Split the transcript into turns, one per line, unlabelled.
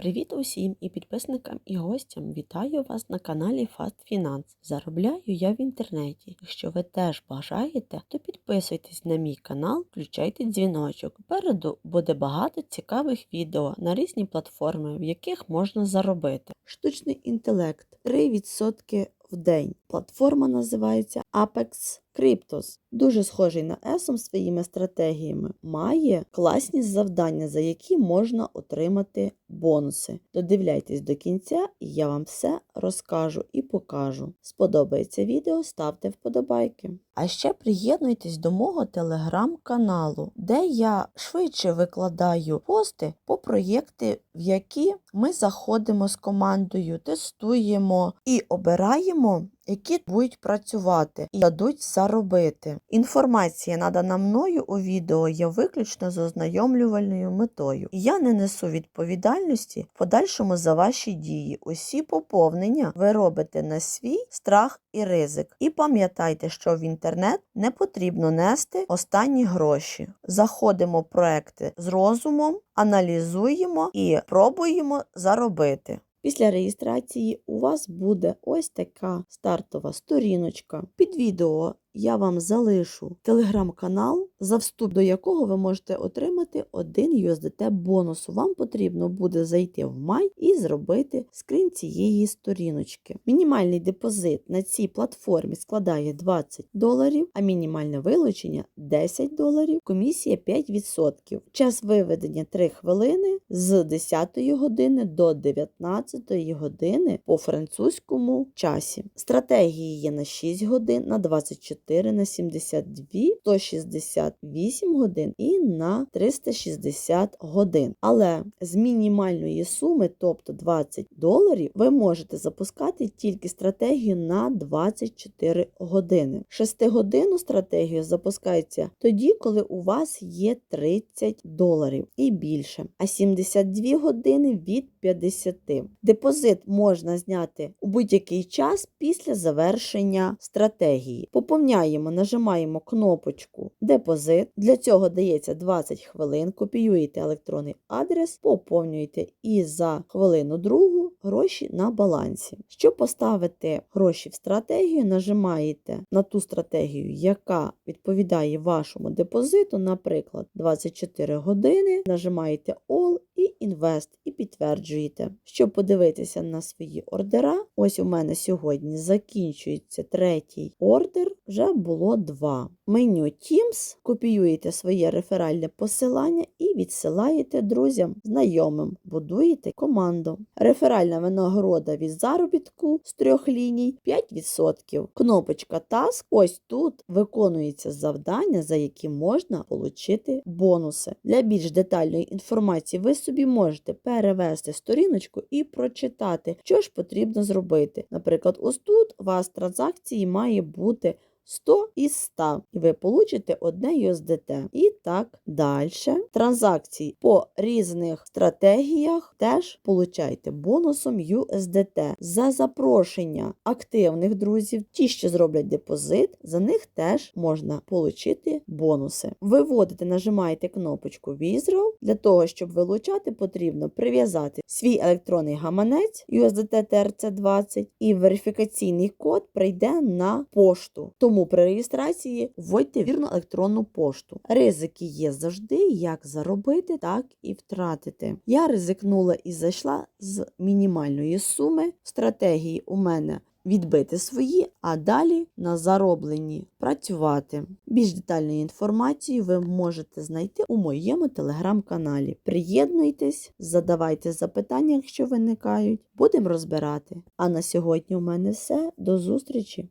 Привіт усім і підписникам і гостям. Вітаю вас на каналі Fast Finance. Заробляю я в інтернеті. Якщо ви теж бажаєте, то підписуйтесь на мій канал, включайте дзвіночок. Попереду буде багато цікавих відео на різні платформи, в яких можна заробити. Штучний інтелект 3% в день. Платформа називається Apex Cryptos. Дуже схожий на ESOM своїми стратегіями. Має класні завдання, за які можна отримати бонуси. Додивляйтесь до кінця, і я вам все розкажу і покажу. Сподобається відео, ставте вподобайки. А ще приєднуйтесь до мого телеграм-каналу, де я швидше викладаю пости по проєкти, в які ми заходимо з командою, тестуємо і обираємо які будуть працювати і дадуть заробити. Інформація, надана мною у відео, є виключно з ознайомлювальною метою. Я не несу відповідальності в подальшому за ваші дії. Усі поповнення ви робите на свій страх і ризик. І пам'ятайте, що в інтернет не потрібно нести останні гроші. Заходимо в проекти з розумом, аналізуємо і пробуємо заробити. Після реєстрації у вас буде ось така стартова сторіночка. Під відео я вам залишу телеграм-канал, за вступ до якого ви можете отримати один USDT бонусу. Вам потрібно буде зайти в май і зробити скрін цієї сторіночки. Мінімальний депозит на цій платформі складає 20 доларів, а мінімальне вилучення 10 доларів, комісія 5%. Час виведення 3 хвилини з 10 години до 19 години по французькому часі. Стратегії є на 6 годин, на 24 4 на 72, 168 годин і на 360 годин. Але з мінімальної суми, тобто 20 доларів, ви можете запускати тільки стратегію на 24 години. 6-годинну стратегію запускається тоді, коли у вас є 30 доларів і більше, а 72 години від 50. Депозит можна зняти у будь-який час після завершення стратегії. Поповняємо, нажимаємо кнопочку Депозит. Для цього дається 20 хвилин, копіюєте електронний адрес, поповнюєте і за хвилину другу гроші на балансі. Щоб поставити гроші в стратегію, нажимаєте на ту стратегію, яка відповідає вашому депозиту, наприклад, 24 години, нажимаєте All і Invest і підтверджуєте. Щоб подивитися на свої ордера, ось у мене сьогодні закінчується третій ордер, вже було два. Меню Teams, копіюєте своє реферальне посилання і відсилаєте друзям, знайомим, будуєте команду. Реферальна винагорода від заробітку з трьох ліній 5%. Кнопочка Task, ось тут виконується завдання, за які можна отримати бонуси. Для більш детальної інформації ви собі можете перевести сторіночку і прочитати, що ж потрібно зробити. Наприклад, ось тут у вас транзакції має бути 100 із 100, і ви получите одне USDT. І так далі. Транзакції по різних стратегіях теж получаєте бонусом USDT. За запрошення активних друзів, ті, що зроблять депозит, за них теж можна отримати бонуси. Виводите, нажимаєте кнопочку Withdraw. Для того, щоб вилучати, потрібно прив'язати свій електронний гаманець USDT TRC20 і верифікаційний код прийде на пошту. Тому при реєстрації вводьте вірну електронну пошту. Ризики є завжди, як заробити, так і втратити. Я ризикнула і зайшла з мінімальної суми. Стратегії у мене відбити свої, а далі на зароблені працювати. Більш детальної інформації ви можете знайти у моєму телеграм-каналі. Приєднуйтесь, задавайте запитання, якщо виникають, будемо розбирати. А на сьогодні у мене все. До зустрічі!